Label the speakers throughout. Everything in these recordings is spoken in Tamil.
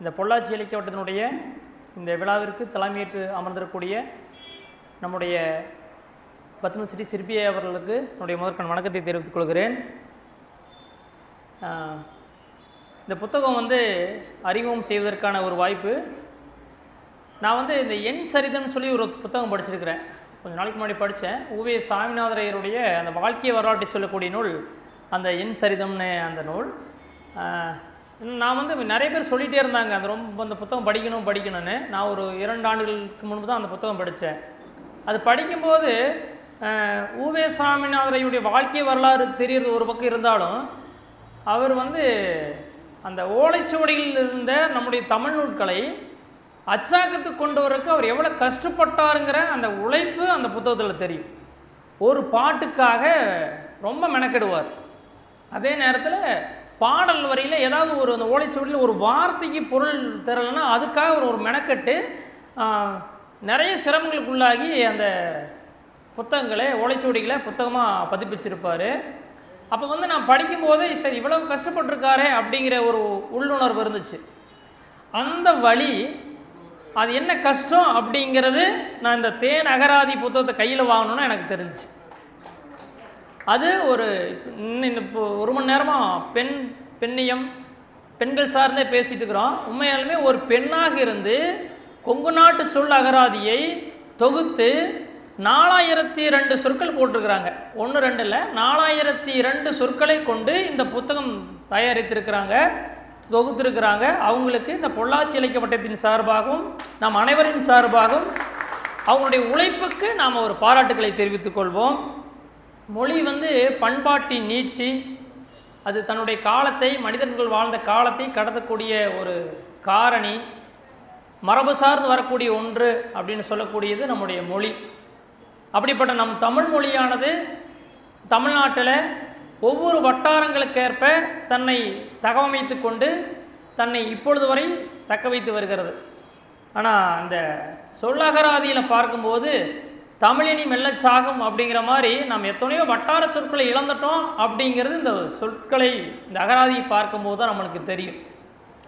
Speaker 1: இந்த பொள்ளாச்சி இலக்கிய வட்டத்தினுடைய இந்த விழாவிற்கு தலைமையேற்று அமர்ந்திருக்கக்கூடிய நம்முடைய பத்மஸ்ரீ சிற்பியை அவர்களுக்கு என்னுடைய முதற்கண் வணக்கத்தை தெரிவித்துக் கொள்கிறேன். இந்த புத்தகம் வந்து அறிமுகம் செய்வதற்கான ஒரு வாய்ப்பு. நான் வந்து இந்த எண் சரிதம்னு சொல்லி ஒரு புத்தகம் படிச்சிருக்கிறேன். கொஞ்சம் நாளைக்கு முன்னாடி படித்தேன் ஊவே சாமிநாதரையருடைய அந்த வாழ்க்கை வரலாற்றை சொல்லக்கூடிய நூல் அந்த எண் சரிதம்னு அந்த நூல். நான் வந்து நிறைய பேர் சொல்லிகிட்டே இருந்தாங்க அந்த ரொம்ப அந்த புத்தகம் படிக்கணும் படிக்கணும்னு. நான் ஒரு இரண்டு ஆண்டுகளுக்கு முன்பு தான் அந்த புத்தகம் படித்தேன். அது படிக்கும்போது ஊவே சாமிநாதரையுடைய வாழ்க்கை வரலாறு தெரியறது ஒரு பக்கம் இருந்தாலும் அவர் வந்து அந்த ஓலைச்சுவடியில் இருந்த நம்முடைய தமிழ் நூல்களை அச்சாக்கத்துக்கு கொண்டு வரக்கு அவர் எவ்வளோ கஷ்டப்பட்டாருங்கிற அந்த உழைப்பு அந்த புத்தகத்தில் தெரியும். ஒரு பாட்டுக்காக ரொம்ப மெனக்கெடுவார். அதே நேரத்தில் பாடல் வரியில் ஏதாவது ஒரு அந்த ஓலைச்சுவடியில் ஒரு வார்த்தைக்கு பொருள் தரலைன்னா அதுக்காக ஒரு ஒரு மெனக்கெட்டு நிறைய சிரமங்களுக்குள்ளாகி அந்த புத்தகங்களை ஓலைச்சுவடிகளை புத்தகமாக பதிப்பிச்சிருப்பார். அப்போ வந்து நான் படிக்கும்போதே சரி இவ்வளவு கஷ்டப்பட்டிருக்காரே அப்படிங்கிற ஒரு உள்ளுணர்வு இருந்துச்சு. அந்த வழி அது என்ன கஷ்டம் அப்படிங்கிறது நான் இந்த தேன் அகராதி புத்தகத்தை கையில் வாங்கணும்னு எனக்கு தெரிஞ்சு அது ஒரு இந்த இப்போ ஒரு மணி நேரமாக பெண் பெண்ணியம் பெண்கள் சார்ந்தே பேசிட்டு இருக்கிறோம். உண்மையாலுமே ஒரு பெண்ணாக இருந்து கொங்கு நாட்டு சொல் அகராதியை தொகுத்து நாலாயிரத்தி ரெண்டு சொற்கள் போட்டிருக்கிறாங்க. ஒன்று ரெண்டு இல்லை நாலாயிரத்தி ரெண்டு சொற்களை கொண்டு இந்த புத்தகம் தயாரித்திருக்கிறாங்க தொகுத்திருக்கிறாங்க. அவங்களுக்கு இந்த பொள்ளாசி இலக்கிய வட்டத்தின் சார்பாகவும் நம் அனைவரின் சார்பாகவும் அவங்களுடைய உழைப்புக்கு நாம் ஒரு பாராட்டுக்களை தெரிவித்துக் கொள்வோம். மொழி வந்து பண்பாட்டின் நீட்சி. அது தன்னுடைய காலத்தை மனிதன்கள் வாழ்ந்த காலத்தை கடத்தக்கூடிய ஒரு காரணி. மரபு சார்ந்து வரக்கூடிய ஒன்று அப்படின்னு சொல்லக்கூடியது நம்முடைய மொழி. அப்படிப்பட்ட நம் தமிழ் மொழியானது தமிழ்நாட்டில் ஒவ்வொரு வட்டாரங்களுக்கேற்ப தன்னை தகவமைத்து கொண்டு தன்னை இப்பொழுது வரை தக்க வைத்து வருகிறது. ஆனால் அந்த சொல்லகராதியில் பார்க்கும்போது தமிழினி மெல்ல சாகும் அப்படிங்கிற மாதிரி நாம் எத்தனையோ வட்டார சொற்களை இழந்துட்டோம் அப்படிங்கிறது இந்த சொற்களை இந்த அகராதியை பார்க்கும்போது தான் நம்மளுக்கு தெரியும்.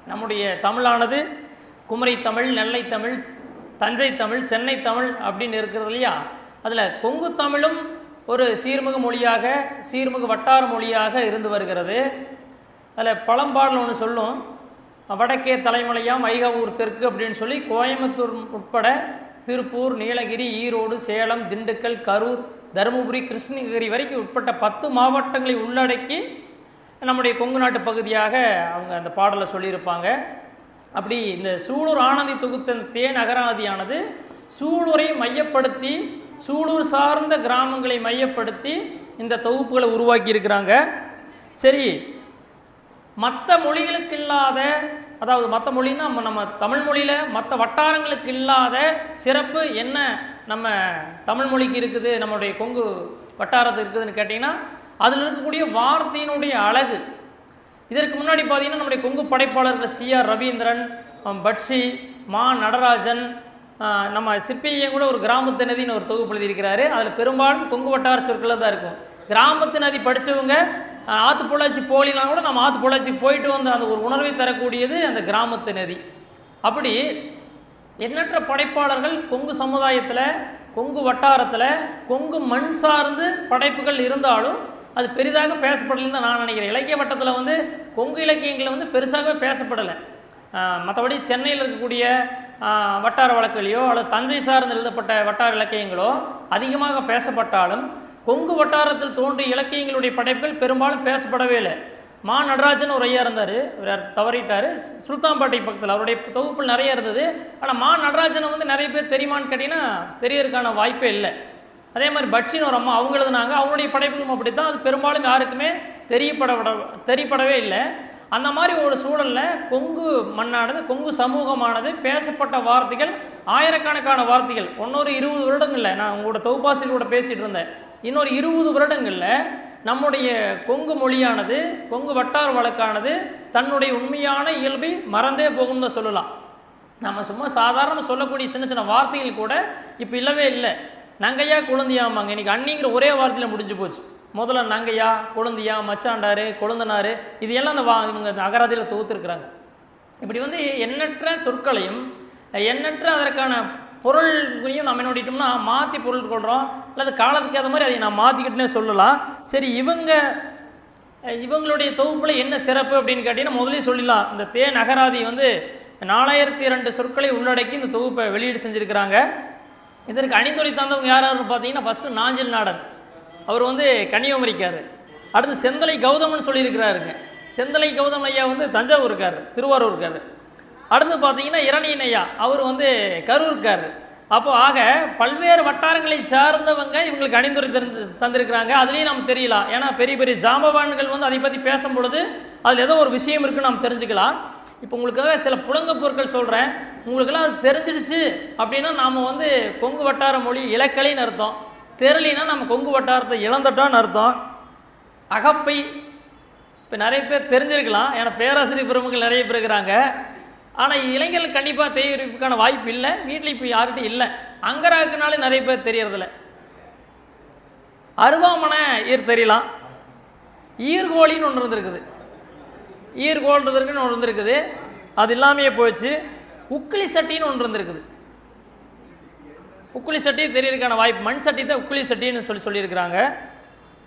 Speaker 1: நம்முடைய தமிழானது குமரி தமிழ் நெல்லை தமிழ் தஞ்சை தமிழ் சென்னை தமிழ் அப்படின்னு இருக்கிறது இல்லையா? அதில் கொங்கு தமிழும் ஒரு சீர்மிகு மொழியாக சீர்மிகு வட்டார மொழியாக இருந்து வருகிறது. அதில் பழம்பாடல் ஒன்று சொல்லும் வடக்கே தலைமலையாம் வைகாவூர் தெற்கு அப்படின்னு சொல்லி கோயம்புத்தூர் உட்பட திருப்பூர் நீலகிரி ஈரோடு சேலம் திண்டுக்கல் கரூர் தருமபுரி கிருஷ்ணகிரி வரைக்கும் உட்பட்ட பத்து மாவட்டங்களை உள்ளடக்கி நம்முடைய கொங்கு நாட்டு பகுதியாக அவங்க அந்த பாடலை சொல்லியிருப்பாங்க. அப்படி இந்த சூலூர் ஆனந்தி தொகுத்த தே நகராதியானது சூலூரை மையப்படுத்தி சூலூர் சார்ந்த கிராமங்களை மையப்படுத்தி இந்த தொகுப்புகளை உருவாக்கி இருக்கிறாங்க சரி மற்ற மொழிகளுக்கு இல்லாத அதாவது மற்ற மொழின்னா நம்ம நம்ம தமிழ் மொழியில் மற்ற வட்டாரங்களுக்கு இல்லாத சிறப்பு என்ன நம்ம தமிழ் மொழிக்கு இருக்குது நம்மளுடைய கொங்கு வட்டாரத்துக்கு இருக்குதுன்னு கேட்டிங்கன்னா அதில் இருக்கக்கூடிய வார்த்தையினுடைய அழகு. இதற்கு முன்னாடி பார்த்தீங்கன்னா நம்முடைய கொங்கு படைப்பாளர்கள் சி ஆர் ரவீந்திரன் பட்சி மா நடராஜன் நம்ம சிற்பியையும் கூட ஒரு கிராமத்தினதின்னு ஒரு தொகுப்பு எழுதியிருக்கிறாரு. அதில் பெரும்பாலும் கொங்கு வட்டார சொற்களில் தான் இருக்கும். கிராமத்து நதி படித்தவங்க ஆற்று பொள்ளாச்சி போலினா கூட நம்ம ஆற்று பொள்ளாச்சி போயிட்டு வந்த அந்த ஒரு உணர்வை தரக்கூடியது அந்த கிராமத்து நதி. அப்படி எண்ணற்ற படைப்பாளர்கள் கொங்கு சமுதாயத்தில் கொங்கு வட்டாரத்தில் கொங்கு மண் சார்ந்து படைப்புகள் இருந்தாலும் அது பெரிதாக பேசப்படலைன்னு தான் நான் நினைக்கிறேன். இலக்கிய வட்டத்தில் வந்து கொங்கு இலக்கியங்களை வந்து பெருசாகவே பேசப்படலை. மற்றபடி சென்னையில் இருக்கக்கூடிய வட்டார வழக்குகளையோ அல்லது தஞ்சை சார்ந்து எழுதப்பட்ட வட்டார இலக்கியங்களோ அதிகமாக பேசப்பட்டாலும் கொங்கு வட்டாரத்தில் தோன்றிய இலக்கியங்களுடைய படைப்புகள் பெரும்பாலும் பேசப்படவே இல்லை. மா. நடராஜன் ஒரு ஐயா இருந்தார். இவர் தவறிட்டார். சுல்தான்பேட்டை பக்கத்தில் அவருடைய தொகுப்பில் நிறைய இருந்தது. ஆனால் மா. நடராஜனை வந்து நிறைய பேர் தெரியுமான்னு கேட்டிங்கன்னா தெரியறதுக்கான வாய்ப்பே இல்லை. அதே மாதிரி பட்சின்னு ஒரு அம்மா அவங்க எழுதுனாங்க. அவங்களுடைய படைப்புகளும் அப்படி தான் அது பெரும்பாலும் யாருக்குமே தெரியப்பட தெரியப்படவே இல்லை. அந்த மாதிரி ஒரு சூழலில் கொங்கு மண்ணானது கொங்கு சமூகமானது பேசப்பட்ட வார்த்தைகள் ஆயிரக்கணக்கான வார்த்தைகள் இன்னொரு இருபது வருடங்களில் நான் உங்களோட தொகுப்பாசிரியர் கூட பேசிகிட்டு இருந்தேன். இன்னொரு இருபது வருடங்களில் நம்முடைய கொங்கு மொழியானது கொங்கு வட்டார வழக்கானது தன்னுடைய உண்மையான இயல்பை மறந்தே போகும்னு தான் சொல்லலாம். நம்ம சும்மா சாதாரண சொல்லக்கூடிய சின்ன சின்ன வார்த்தைகள் கூட இப்போ இல்லவே இல்லை. நங்கையா குழந்தையாமாங்க இன்றைக்கி அண்ணிங்கிற ஒரே வார்த்தையில் முடிஞ்சு போச்சு. முதல்ல நங்கையா குழந்தையா மச்சாண்டாரு கொழுந்தனாரு இது எல்லாம் அந்த வா இவங்க நகரத்தில் அகராதியில் தொகுத்துருக்குறாங்க. இப்படி வந்து எண்ணற்ற சொற்களையும் எண்ணற்ற அதற்கான பொருள்களையும் நம்ம என்ன பண்ணிட்டோம்னா மாற்றி பொருள் கொள்கிறோம் அல்லது காலத்துக்கு ஏற்ற மாதிரி அதை நான் மாற்றிக்கிட்டுனே சொல்லலாம். சரி இவங்க இவங்களுடைய தொகுப்பில் என்ன சிறப்பு அப்படின்னு கேட்டிங்கன்னா முதலே சொல்லிடலாம். இந்த தே நகராதி வந்து நாலாயிரத்தி இரண்டு சொற்களை உள்ளடக்கி இந்த தொகுப்பை வெளியீடு செஞ்சுருக்கிறாங்க. இதற்கு அணிந்துரை தந்தவங்க யார் யாருன்னு பார்த்தீங்கன்னா ஃபஸ்ட்டு நாஞ்சில் நாடன். அவர் வந்து கன்னியாகுமரிக்கார். அடுத்து செந்தலை கௌதமன் சொல்லியிருக்கிறாருங்க. செந்தலை கௌதம் ஐயா வந்து தஞ்சாவூர் இருக்கார் திருவாரூர் இருக்கார் அடுத்து பார்த்தீங்கன்னா இரணியனையா. அவர் வந்து கரூர்கார் அப்போ ஆக பல்வேறு வட்டாரங்களை சார்ந்தவங்க இவங்களுக்கு அணிந்துரை தந்து தந்திருக்கிறாங்க. அதுலேயும் நம்ம தெரியலாம். ஏன்னா பெரிய பெரிய ஜாம்பவான்கள் வந்து அதை பற்றி பேசும் பொழுது அதில் ஏதோ ஒரு விஷயம் இருக்குன்னு நாம் தெரிஞ்சுக்கலாம். இப்போ உங்களுக்காக சில புலங்க பொருட்கள் சொல்கிறேன் உங்களுக்கெல்லாம் அது தெரிஞ்சிடுச்சு அப்படின்னா நாம் வந்து கொங்கு வட்டார மொழி இலக்கலைன்னு அர்த்தம். தெரியலினா நம்ம கொங்கு வட்டாரத்தை இழந்துட்டோம்னு அர்த்தம். அகப்பை இப்போ நிறைய பேர் தெரிஞ்சிருக்கலாம். ஏன்னா பேராசிரியர் பெருமக்கள் நிறைய பேர் இருக்கிறாங்க. ஆனால் இளைஞர்கள் கண்டிப்பாக தெரிவிப்புக்கான வாய்ப்பு இல்லை. வீட்டில் இப்போ யார்கிட்டையும் இல்லை. அங்கராக்குனாலே நிறைய பேர் தெரியறதில்ல. அருவாமனை ஈர் தெரியலாம். ஈர்கோழின்னு ஒன்று இருந்திருக்குது. ஈர்கோள்ன்றதுக்குன்னு ஒன்று இருந்திருக்குது. அது இல்லாமையே போச்சு. உக்கிலி சட்டின்னு ஒன்று இருந்திருக்குது. உக்குளி சட்டி தெரியறதுக்கான வாய்ப்பு. மண் சட்டி தான் உக்குளி சட்டின்னு சொல்லி சொல்லியிருக்கிறாங்க.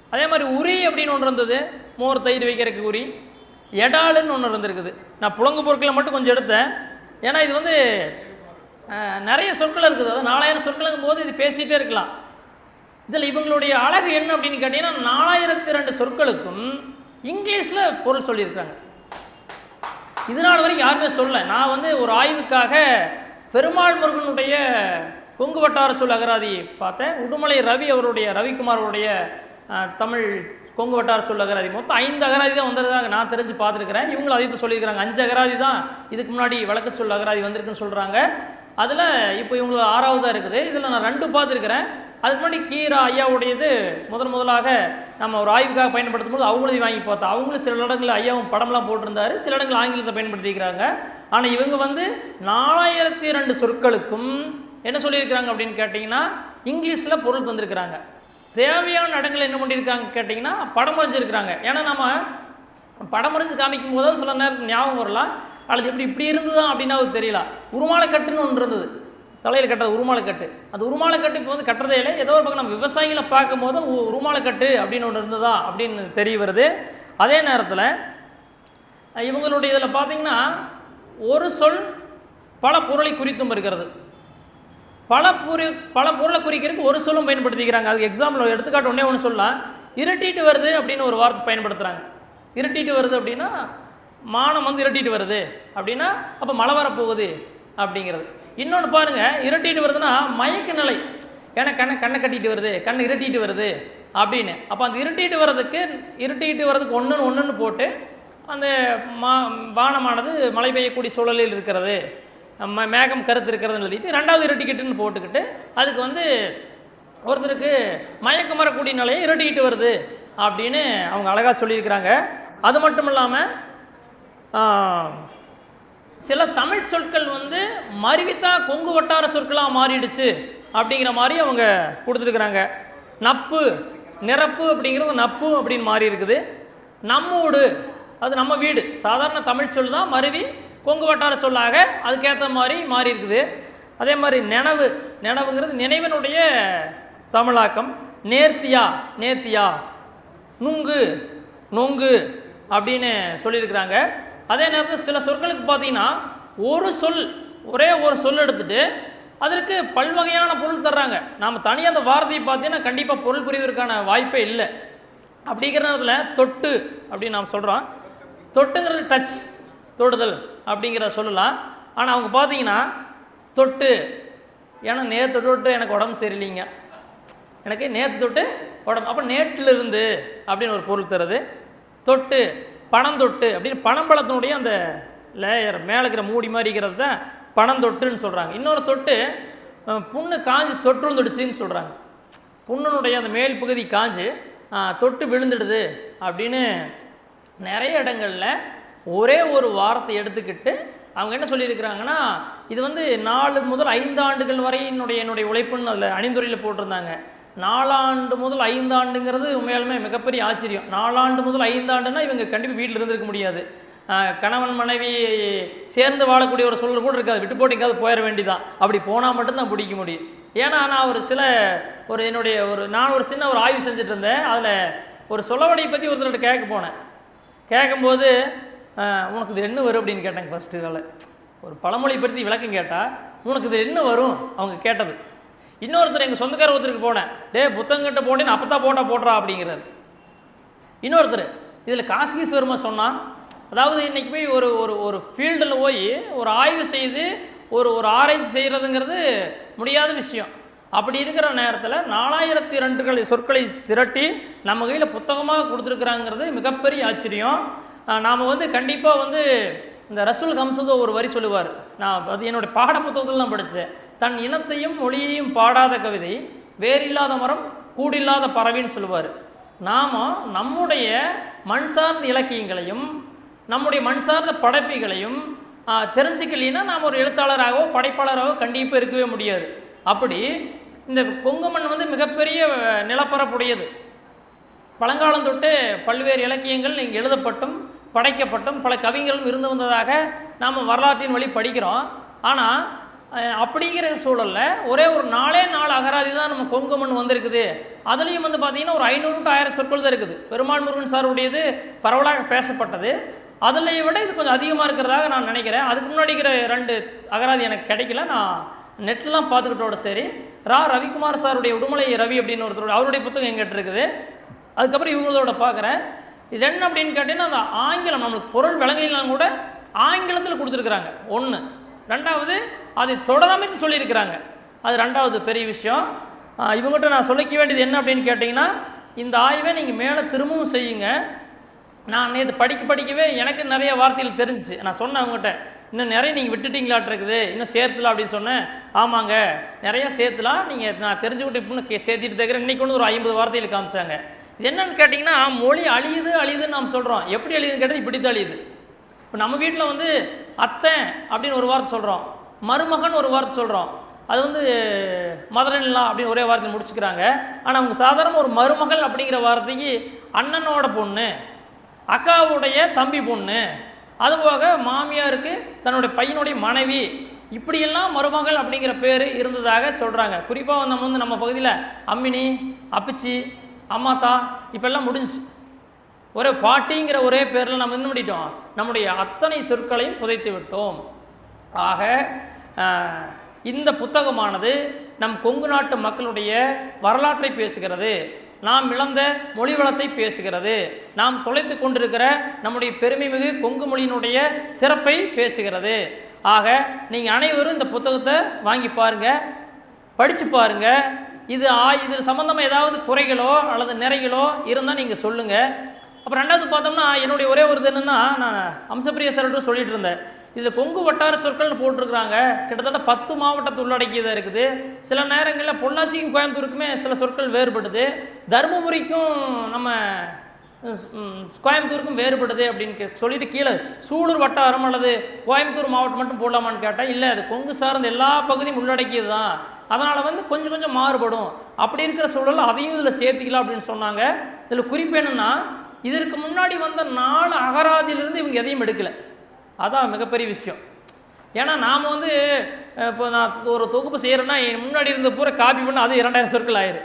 Speaker 1: அதே மாதிரி உரி அப்படின்னு ஒன்று இருந்தது. மோர் தயிர் வைக்கிறதுக்கு உரி. எடாலுன்னு ஒன்று இருந்திருக்குது. நான் புழங்கு பொருட்களை மட்டும் கொஞ்சம் எடுத்தேன். ஏன்னா இது வந்து நிறைய சொற்கள் இருக்குது. அதாவது நாலாயிரம் சொற்களுங்கும் போது இது பேசிகிட்டே இருக்கலாம். இதில் இவங்களுடைய அழகு என்ன அப்படின்னு கேட்டிங்கன்னா நாலாயிரத்தி ரெண்டு சொற்களுக்கும் இங்கிலீஷில் பொருள் சொல்லியிருக்காங்க. இது நாள் வரைக்கும் யாருமே சொல்ல. நான் வந்து ஒரு ஆய்வுக்காக பெருமாள் முருகனுடைய கொங்கு வட்டார சொல் அகராதி பார்த்தேன். உடுமலை ரவி அவருடைய ரவிக்குமார் அவருடைய தமிழ் கொங்கு வட்டார சொல் அகராதி. மொத்தம் ஐந்து அகராதி தான் வந்ததாக நான் தெரிஞ்சு பார்த்துருக்குறேன். இவங்களும் அதை தான் சொல்லியிருக்கிறாங்க. அஞ்சு அகராதி தான் இதுக்கு முன்னாடி வழக்கு சொல் அகராதி வந்திருக்குன்னு சொல்கிறாங்க அதில் இப்போ இவங்களுக்கு ஆறாவதாக இருக்குது. இதில் நான் ரெண்டு பார்த்துருக்குறேன். அதுக்கு முன்னாடி கீரா ஐயாவுடையது முதன் முதலாக நம்ம ஒரு ஆய்வுக்காக பயன்படுத்தும் போது அவங்களதையும் வாங்கி பார்த்தோம் அவங்களும் சில இடங்களில் ஐயாவும் படம்லாம் போட்டிருந்தாரு. சில இடங்கள் ஆங்கிலத்தை பயன்படுத்திக்கிறாங்க ஆனால் இவங்க வந்து நாலாயிரத்தி ரெண்டு சொற்களுக்கும் என்ன சொல்லியிருக்கிறாங்க அப்படின்னு கேட்டிங்கன்னா இங்கிலீஷில் பொருள் தந்திருக்கிறாங்க. தேவையான இடங்கள் என்ன பண்ணியிருக்காங்க கேட்டிங்கன்னா படம் வரைஞ்சிருக்கிறாங்க. ஏன்னா நம்ம படம் வரைஞ்சு காமிக்கும் போதும் சில நேரம் ஞாபகம் வரலாம். அல்லது எப்படி இப்படி இருந்ததா அப்படின்னா அது தெரியல. உருமாலைக்கட்டுன்னு ஒன்று இருந்தது. தலையில் கட்டுறது உருமாலைக்கட்டு அந்த உருமாலைக்கட்டு இப்போ வந்து கட்டுறதே இல்லை. ஏதோ ஒரு பக்கம் நம்ம விவசாயிகளை பார்க்கும்போது உ- உருமாலைக்கட்டு அப்படின்னு ஒன்று இருந்ததா அப்படின்னு தெரிய வருது. அதே நேரத்தில் இவங்களுடைய இதில் பார்த்தீங்கன்னா ஒரு சொல் பல பொருளை குறித்தும் இருக்கிறது. பல பொரு பல பொருளை குறிக்கிறதுக்கு ஒரு சொல்லும் பயன்படுத்திக்கிறாங்க. அதுக்கு எக்ஸாம்பிள் எடுத்துக்காட்டு ஒன்றே ஒன்று சொல்லலாம். இருட்டிட்டு வருது அப்படின்னு ஒரு வார்த்தை பயன்படுத்துகிறாங்க இருட்டிட்டு வருது அப்படின்னா மானம் வந்து இருட்டிட்டு வருது அப்படின்னா அப்போ மழை வரப்போகுது அப்படிங்கிறது. இன்னொன்று பாருங்கள் இருட்டிட்டு வருதுன்னா மயக்க நிலை. ஏன்னா கண்ணை கண்ணை கட்டிட்டு வருது. கண்ணை இருட்டிட்டு வருது அப்படின்னு. அப்போ அந்த இருட்டிட்டு வர்றதுக்கு இருட்டிட்டு வர்றதுக்கு ஒன்றுன்னு ஒன்றுன்னு போட்டு அந்த மா வானமானது மழை பெய்யக்கூடிய சூழலில் இருக்கிறது. மேகம் கருத்து இருக்கிறதுன்னு எழுதிட்டு ரெண்டாவது இரட்டிக்கிட்டுன்னு போட்டுக்கிட்டு அதுக்கு வந்து ஒருத்தருக்கு மயக்கம் வரக்கூடிய நிலையை இரட்டிக்கிட்டு வருது அப்படின்னு அவங்க அழகாக சொல்லியிருக்கிறாங்க. அது மட்டும் இல்லாமல் சில தமிழ் சொற்கள் வந்து மருவித்தா கொங்கு வட்டார சொற்களாக மாறிடுச்சு அப்படிங்கிற மாதிரி அவங்க கொடுத்துருக்குறாங்க. நப்பு நிரப்பு அப்படிங்கிறது நப்பு அப்படின்னு மாறி இருக்குது நம்மூடு அது நம்ம வீடு. சாதாரண தமிழ் சொல் தான் மருவி கொங்கு வட்டார சொல்லாக அதுக்கேற்ற மாதிரி மாறி இருக்குது. அதே மாதிரி நினைவு நினைவுங்கிறது நினைவனுடைய தமிழாக்கம். நேர்த்தியா நேர்த்தியா. நுங்கு நொங்கு அப்படின்னு சொல்லியிருக்கிறாங்க. அதே நேரத்தில் சில சொற்களுக்கு பார்த்தீங்கன்னா ஒரு சொல் ஒரே ஒரு சொல் எடுத்துட்டு அதற்கு பல்வகையான பொருள் தர்றாங்க. நாம் தனியாக அந்த வார்த்தையை பார்த்தீங்கன்னா கண்டிப்பாக பொருள் புரிவதற்கான வாய்ப்பே இல்லை. அப்படிங்கிற நேரத்தில் தொட்டு அப்படின்னு நாம் சொல்கிறோம் தொட்டுங்கிறது டச் தொடுதல் அப்படிங்கிற சொல்லலாம். ஆனால் அவங்க பார்த்தீங்கன்னா தொட்டு ஏன்னா நேற்று தொட்டு எனக்கு உடம்பு சரியில்லைங்க. எனக்கு நேற்று தொட்டு உடம்பு அப்போ நேற்றிலிருந்து அப்படின்னு ஒரு பொருள் தருது. தொட்டு பணம் தொட்டு அப்படின்னு பணம்பழத்தினுடைய அந்த லேயர் மேலே இருக்கிற மூடி மாதிரி இருக்கிறது தான் பணம் தொட்டுன்னு சொல்கிறாங்க இன்னொரு தொட்டு புண்ணு காஞ்சு தொற்று வந்துடுச்சுன்னு சொல்கிறாங்க புண்ணுனுடைய அந்த மேல் பகுதி காஞ்சு தொட்டு விழுந்துடுது அப்படின்னு நிறைய இடங்களில் ஒரே ஒரு வாரத்தை எடுத்துக்கிட்டு அவங்க என்ன சொல்லியிருக்கிறாங்கன்னா இது வந்து நாலு முதல் ஐந்து ஆண்டுகள் வரை என்னுடைய என்னுடைய உழைப்புன்னு அதில் அணிந்துரையில் போட்டிருந்தாங்க. நாலாண்டு முதல் ஐந்தாண்டுங்கிறது உண்மையாலுமே மிகப்பெரிய ஆச்சரியம். நாலாண்டு முதல் ஐந்தாண்டுனா இவங்க கண்டிப்பாக வீட்டில் இருந்திருக்க முடியாது. கணவன் மனைவி சேர்ந்து வாழக்கூடிய ஒரு சூழல் கூட இருக்காது. விட்டு போட்டு எங்கேயாவது போயிட வேண்டிதான் அப்படி போனால் மட்டும்தான் பிடிக்க முடியும். ஏன்னா நான் ஒரு சில ஒரு என்னுடைய ஒரு நான் ஒரு சின்ன ஒரு ஆய்வு செஞ்சுட்டு இருந்தேன். அதில் ஒரு சொலவடையை பற்றி ஒருத்தர்கிட்ட கேட்க போனேன். கேட்கும்போது உனக்கு இது என்ன வரும் அப்படின்னு கேட்டாங்க ஃபஸ்ட்டு வேலை. ஒரு பழமொழி பற்றி விளக்கம் கேட்டால் உனக்கு இது என்ன வரும்? அவங்க கேட்டது. இன்னொருத்தர் எங்கள் சொந்தக்கார ஒருத்தருக்கு போனேன். டேய் புத்தகங்கிட்ட போட்டேன்னு அப்போ தான் போட்டா போடுறா அப்படிங்கிறாரு. இன்னொருத்தர் இதில் காசிகீஸ்வரமாக சொன்னால் அதாவது இன்றைக்கி போய் ஒரு ஒரு ஒரு ஃபீல்டில் போய் ஒரு ஆய்வு செய்து ஒரு ஒரு ஆராய்ச்சி செய்கிறதுங்கிறது முடியாத விஷயம். அப்படி இருக்கிற நேரத்தில் நாலாயிரத்தி ரெண்டுகள் சொற்களை திரட்டி நம்ம கையில் புத்தகமாக கொடுத்துருக்குறாங்கிறது மிகப்பெரிய ஆச்சரியம். நாம் வந்து கண்டிப்பாக வந்து இந்த ரசூல் ஹம்சதோ ஒரு வரி சொல்லுவார். நான் அது என்னுடைய பாட புத்தகத்தில் நான் படித்தேன் தன் இனத்தையும் மொழியையும் பாடாத கவிதை வேறில்லாத மரம் கூடில்லாத பறவைன்னு சொல்லுவார். நாம் நம்முடைய மண் சார்ந்த இலக்கியங்களையும் நம்முடைய மண் சார்ந்த படைப்புகளையும் தெரிஞ்சுக்கலைன்னா நாம் ஒரு எழுத்தாளராகவோ படைப்பாளராகவோ கண்டிப்பாக இருக்கவே முடியாது. அப்படி இந்த கொங்கு மண் வந்து மிகப்பெரிய நிலப்பரப்புடையது. பழங்காலம் தொட்டு பல்வேறு இலக்கியங்கள் இங்கே எழுதப்பட்டும். படைக்கப்பட்டும் பல கவிஞர்களும் இருந்து வந்ததாக நாம் வரலாற்றின் வழி படிக்கிறோம். ஆனால் அப்படிங்கிற சூழலில் ஒரே ஒரு நாளே நாள் அகராதி தான் நம்ம கொங்கு மண் வந்திருக்குது. அதுலேயும் வந்து பார்த்திங்கன்னா ஒரு ஐநூறு டு ஆயிரம் சொற்கள் தான் இருக்குது. பெருமாள் முருகன் சாருடையது பரவலாக பேசப்பட்டது. அதில் விட இது கொஞ்சம் அதிகமாக இருக்கிறதாக நான் நினைக்கிறேன். அதுக்கு முன்னாடி இருக்கிற ரெண்டு அகராதி எனக்கு கிடைக்கல. நான் நெட்டில் தான் பார்த்துக்கிட்டோட சரி. ரா. ரவிக்குமார் சாருடைய உடுமலை ரவி அப்படின்னு ஒருத்தரோட அவருடைய புத்தகம் எங்கிட்ட இருக்குது. அதுக்கப்புறம் இவங்களோட பார்க்குறேன். இது என்ன அப்படின்னு கேட்டிங்கன்னா அந்த ஆங்கிலம் நம்மளுக்கு பொருள் விளங்கலாம் கூட ஆங்கிலத்தில் கொடுத்துருக்குறாங்க. ஒன்று ரெண்டாவது அதை தொடரமைத்து சொல்லியிருக்கிறாங்க. அது ரெண்டாவது பெரிய விஷயம். இவங்ககிட்ட நான் சொல்லிக்க வேண்டியது என்ன அப்படின்னு கேட்டிங்கன்னா இந்த ஆய்வை நீங்கள் மேலே திரும்பவும் செய்யுங்க. நான் நேற்று படிக்க படிக்கவே எனக்கு நிறைய வார்த்தைகள் தெரிஞ்சுச்சு. நான் சொன்னேன் அவங்ககிட்ட இன்னும் நிறைய நீங்கள் விட்டுட்டீங்களாட்டிருக்குது இன்னும் சேர்த்துல அப்படின்னு சொன்னேன். ஆமாங்க. நிறையா சேர்த்துலாம். நீங்கள் நான் தெரிஞ்சுக்கிட்டு இப்போ சேர்த்துட்டு தக்கிற இருக்கிறேன் இன்றைக்கி ஒன்று ஒரு ஐம்பது வார்த்தைகள் காமிச்சாங்க. இது என்னன்னு கேட்டிங்கன்னா மொழி அழியுது அழியுதுன்னு நாம் சொல்கிறோம் எப்படி அழியுதுன்னு கேட்டால் இப்படி தான் அழியுது. இப்போ நம்ம வீட்டில் வந்து அத்தை அப்படின்னு ஒரு வார்த்தை சொல்கிறோம் மருமகன் ஒரு வார்த்தை சொல்கிறோம் அது வந்து மதுரன்லாம் அப்படின்னு ஒரே வார்த்தை முடிச்சுக்கிறாங்க. ஆனால் அவங்க சாதாரண ஒரு மருமகள் அப்படிங்கிற வார்த்தைக்கு அண்ணனோட பொண்ணு அக்காவுடைய தம்பி பொண்ணு அதுபோக மாமியாருக்கு தன்னுடைய பையனுடைய மனைவி இப்படியெல்லாம் மருமகள் அப்படிங்கிற பேர் இருந்ததாக சொல்கிறாங்க குறிப்பாக நம்ம வந்து நம்ம பகுதியில் அம்மினி அப்பிச்சி அம்மாத்தா இப்பெல்லாம் முடிஞ்சு ஒரே பாட்டிங்கிற ஒரே பேரில் நம்ம என்ன பண்ணிட்டோம்? நம்முடைய அத்தனை சொற்களையும் புதைத்து விட்டோம். ஆக இந்த புத்தகமானது நம் கொங்கு நாட்டு மக்களுடைய வரலாற்றை பேசுகிறது. நாம் இழந்த மொழி வளத்தை பேசுகிறது. நாம் தொலைத்து கொண்டிருக்கிற நம்முடைய பெருமைமிகு கொங்கு மொழியினுடைய சிறப்பை பேசுகிறது. ஆக நீங்கள் அனைவரும் இந்த புத்தகத்தை வாங்கி பாருங்க படித்து பாருங்க. இது ஆ இது சம்மந்தமாக ஏதாவது குறைகளோ அல்லது நிறைகளோ இருந்தால் நீங்கள் சொல்லுங்கள் அப்புறம் ரெண்டாவது பார்த்தோம்னா என்னுடைய ஒரே ஒரு என்னென்னா நான் அம்சப்பிரிய சார்கிட்ட சொல்லிட்டு இருந்தேன். இதில் கொங்கு வட்டார சொற்கள்னு போட்டிருக்கிறாங்க. கிட்டத்தட்ட பத்து மாவட்டத்தை உள்ளடக்கியதாக இருக்குது. சில நேரங்களில் பொள்ளாச்சிக்கும் கோயம்புத்தூருக்குமே சில சொற்கள் வேறுபடுது. தருமபுரிக்கும் நம்ம கோயம்புத்தூருக்கும் வேறுபடுது அப்படின்னு கே- சொல்லிட்டு கீழே சூலூர் வட்டாரம் அல்லது கோயம்புத்தூர் மாவட்டம் மட்டும் போடலாமான்னு கேட்டால் இல்லை அது கொங்கு சார்ந்த எல்லா பகுதியும் உள்ளடக்கியது தான் அதனால் வந்து கொஞ்சம் கொஞ்சம் மாறுபடும். அப்படி இருக்கிற சூழல் அதையும் இதில் சேர்த்திக்கலாம் அப்படின்னு சொன்னாங்க. இதில் குறிப்பு என்னென்னா இதற்கு முன்னாடி வந்த நாலு அகராதியிலிருந்து இவங்க எதையும் எடுக்கலை. அதான் மிகப்பெரிய விஷயம். ஏன்னா நாம் வந்து இப்போ நான் ஒரு தொகுப்பு செய்கிறேன்னா என் முன்னாடி இருந்த பூரா காப்பி பண்ண அது இரண்டாயிரம் சொற்கள் ஆயிரு.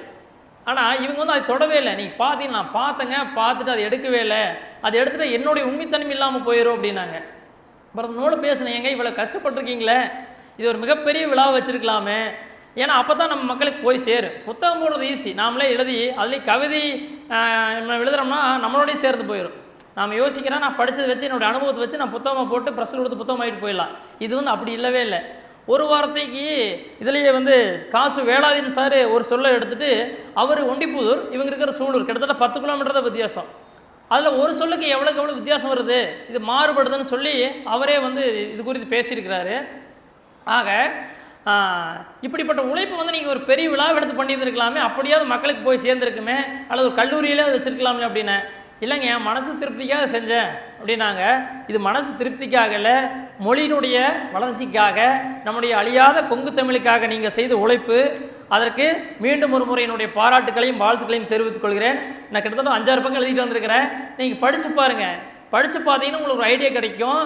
Speaker 1: ஆனால் இவங்க வந்து அதை தொடவே இல்லை. நீங்கள் பார்த்தீங்க நான் பார்த்தேங்க பார்த்துட்டு அதை எடுக்கவே இல்லை. அதை எடுத்துகிட்டு என்னுடைய உண்மைத்தன்மை இல்லாமல் போயிடும் அப்படின்னாங்க. அப்புறம் நூலை பேசினேன். ஏங்க இவ்வளோ கஷ்டப்பட்டிருக்கீங்களே? இது ஒரு மிகப்பெரிய விழாவை வச்சுருக்கலாமே. ஏன்னா அப்போ தான் நம்ம மக்களுக்கு போய் சேரும். புத்தகம் போடுறது ஈஸி நாமளே எழுதி அதுலேயும் கவிதை நம்ம எழுதுகிறோம்னா நம்மளோடய சேர்ந்து போயிடும் நாம் யோசிக்கிறேன் நான் படித்ததை வச்சு என்னோடய அனுபவத்தை வச்சு நான் புத்தகமாக போட்டு ப்ரெஸ்ஸில் கொடுத்து புத்தகம் ஆகிட்டு போயிடலாம். இது வந்து அப்படி இல்லவே இல்லை. ஒரு வார்த்தைக்கு இதுலேயே வந்து காசு வேளாதின் சார் ஒரு சொல்லை எடுத்துகிட்டு அவர் ஒண்டிப்புதூர் இவங்க இருக்கிற சூலூர் கிட்டத்தட்ட பத்து கிலோமீட்டர் தான் வித்தியாசம். அதில் ஒரு சொல்லுக்கு எவ்வளோக்கு எவ்வளோ வித்தியாசம் வருது? இது மாறுபடுதுன்னு சொல்லி அவரே வந்து இது குறித்து பேசியிருக்கிறாரு. ஆக இப்படிப்பட்ட உழைப்பு வந்து நீங்கள் ஒரு பெரிய விழா எடுத்து பண்ணியிருந்துருக்கலாமே அப்படியாவது மக்களுக்கு போய் சேர்ந்துருக்குமே அல்லது ஒரு கல்லூரியிலே அதை வச்சுருக்கலாமே அப்படின்னு. இல்லைங்க என் மனசு திருப்திக்காக செஞ்சேன் அப்படின்னாங்க. இது மனசு திருப்திக்காக இல்லை மொழியினுடைய வளர்ச்சிக்காக நம்முடைய அழியாத கொங்கு தமிழுக்காக நீங்கள் செய்த உழைப்பு. அதற்கு மீண்டும் ஒரு முறை என்னுடைய பாராட்டுகளையும் வாழ்த்துக்களையும் தெரிவித்துக் கொள்கிறேன். நான் கிட்டத்தட்ட அஞ்சாறு பக்கம் எழுதிட்டு வந்திருக்கிறேன். நீங்கள் படித்து பாருங்கள் படித்து பார்த்தீங்கன்னா உங்களுக்கு ஒரு ஐடியா கிடைக்கும்.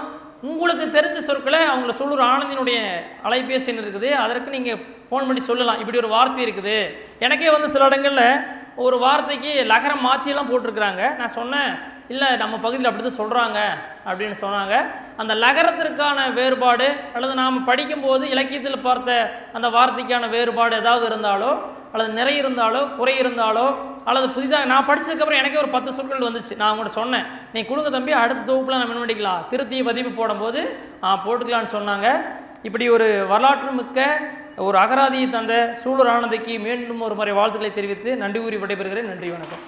Speaker 1: உங்களுக்கு தெரிஞ்ச சொற்களை அவங்கள சொல்லூர் ஆனந்தினுடைய அலைபேசி இருக்குது. அதற்கு நீங்கள் ஃபோன் பண்ணி சொல்லலாம். இப்படி ஒரு வார்த்தை இருக்குது. எனக்கே வந்து சில இடங்களில் ஒரு வார்த்தைக்கு லகரம் மாற்றியெல்லாம் போட்டிருக்கிறாங்க. நான் சொன்னேன் இல்லை நம்ம பகுதியில் அப்படி தான் சொல்கிறாங்க அப்படின்னு சொன்னாங்க. அந்த லகரத்திற்கான வேறுபாடு அல்லது நாம் படிக்கும்போது இலக்கியத்தில் பார்த்த அந்த வார்த்தைக்கான வேறுபாடு ஏதாவது இருந்தாலோ அல்லது நிறை இருந்தாலோ குறை இருந்தாலோ அல்லது புதிதாக நான் படிச்சதுக்கப்புறம் எனக்கே ஒரு பத்து சொற்கள் வந்துச்சு. நான் அவங்கள்ட்ட சொன்னேன். நீ கொடுங்க தம்பி அடுத்த தொகுப்பில் நம்ம என்ன பண்ணிக்கலாம் திருத்திய பதிப்பு போடும்போது போட்டுக்கலான்னு சொன்னாங்க. இப்படி ஒரு வரலாற்று மிக்க ஒரு அகராதியை தந்த சூழல் ஆனந்தைக்கு மீண்டும் ஒரு முறை வாழ்த்துக்களை தெரிவித்து நன்றி கூறி விடைபெறுகிறேன். நன்றி வணக்கம்.